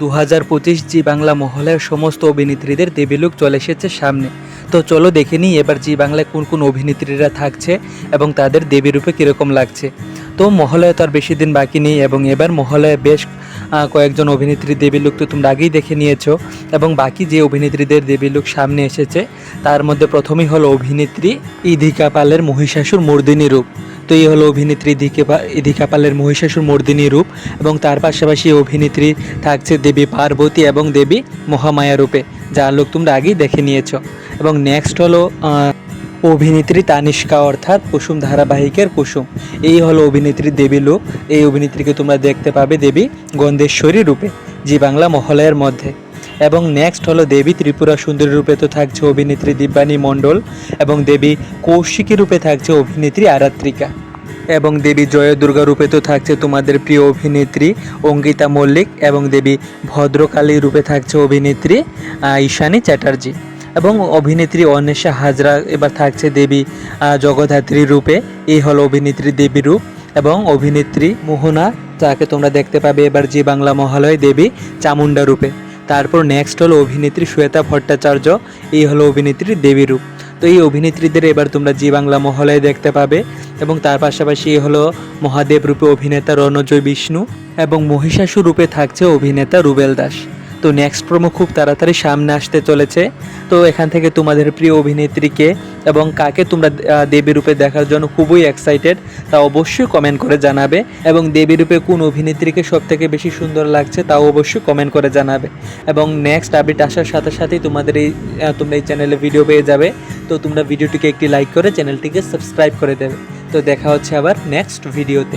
দু হাজার পঁচিশ জি বাংলা মহলের সমস্ত অভিনেত্রীদের দেবীলুক চলে এসেছে সামনে। তো চলো দেখে নিই এবার জি বাংলায় কোন কোন অভিনেত্রীরা থাকছে এবং তাদের দেবী রূপে কীরকম লাগছে। তো মহলয়ে তো আর বেশি দিন বাকি নেই এবং এবার মহলয়ে বেশ কয়েকজন অভিনেত্রী দেবী লুক তো তোমরা আগেই দেখে নিয়েছো এবং বাকি যে অভিনেত্রীদের দেবী লুক সামনে এসেছে, তার মধ্যে প্রথমেই হলো অভিনেত্রী ইধিকা পালের মহিষাসুর মর্দিনী রূপ তো এই হলো অভিনেত্রী পা- ইধিকা পালের মহিষাসুর মর্দিনী রূপ এবং তার পাশাপাশি অভিনেত্রী থাকছে দেবী পার্বতী এবং দেবী মহামায়া রূপে যার লোক তোমরা আগেই দেখে নিয়েছো। এবং নেক্সট হলো অভিনেত্রী তানিষ্কা অর্থাৎ কুসুম ধারাবাহিকের কুসুম। এই হলো অভিনেত্রী দেবী লোক এই অভিনেত্রীকে তোমরা দেখতে পাবে দেবী গন্ধেশ্বরী রূপে, জি বাংলা মহলয়ের মধ্যে। এবং নেক্সট হলো দেবী ত্রিপুরা সুন্দরী রূপে তো থাকছে অভিনেত্রী দিব্যানী মণ্ডল এবং দেবী কৌশিকী রূপে থাকছে অভিনেত্রী আরাত্রিকা। এবং দেবী জয় দুর্গা রূপে তো থাকছে তোমাদের প্রিয় অভিনেত্রী অঙ্কিতা মল্লিক এবং দেবী ভদ্রকালী রূপে থাকছে অভিনেত্রী ঈশানী চ্যাটার্জি। এবং অভিনেত্রী অন্বেষা হাজরা এবার থাকছে দেবী আহ, জগদ্ধাত্রী রূপে। এই হলো অভিনেত্রী দেবী রূপ এবং অভিনেত্রী মোহনা যাকে তোমরা দেখতে পাবে এবার জি বাংলা মহালয় দেবী চামুন্ডা রূপে। তারপর নেক্সট হলো অভিনেত্রী শ্বেতা ভট্টাচার্য এই হলো অভিনেত্রী দেবী রূপ। তো এই অভিনেত্রীদের এবার তোমরা জি বাংলা মহলয়ে দেখতে পাবে এবং তার পাশাপাশি হলো মহাদেব রূপে অভিনেতা রণজয় বিষ্ণু এবং মহিষাসুর রূপে থাকছে অভিনেতা রুবেল দাস। তো নেক্সট প্রোমো খুব তাড়াতাড়ি সামনে আসতে চলেছে। তো এখান থেকে তোমাদের প্রিয় অভিনেত্রীকে এবং কাকে তোমরা দেবী রূপে দেখার জন্য খুবই এক্সাইটেড তা অবশ্যই কমেন্ট করে জানাবে এবং দেবী রূপে কোন অভিনেত্রীকে সব থেকে বেশি সুন্দর লাগছে তাও অবশ্যই কমেন্ট করে জানাবে। এবং নেক্সট আপডেট আসার সাথে সাথেই তোমাদের এই তোমরা এই চ্যানেলে ভিডিও পেয়ে যাবে। তো তোমরা ভিডিওটিকে একটি লাইক করে চ্যানেলটিকে সাবস্ক্রাইব করে দেবে। তো দেখা হচ্ছে আবার নেক্সট ভিডিওতে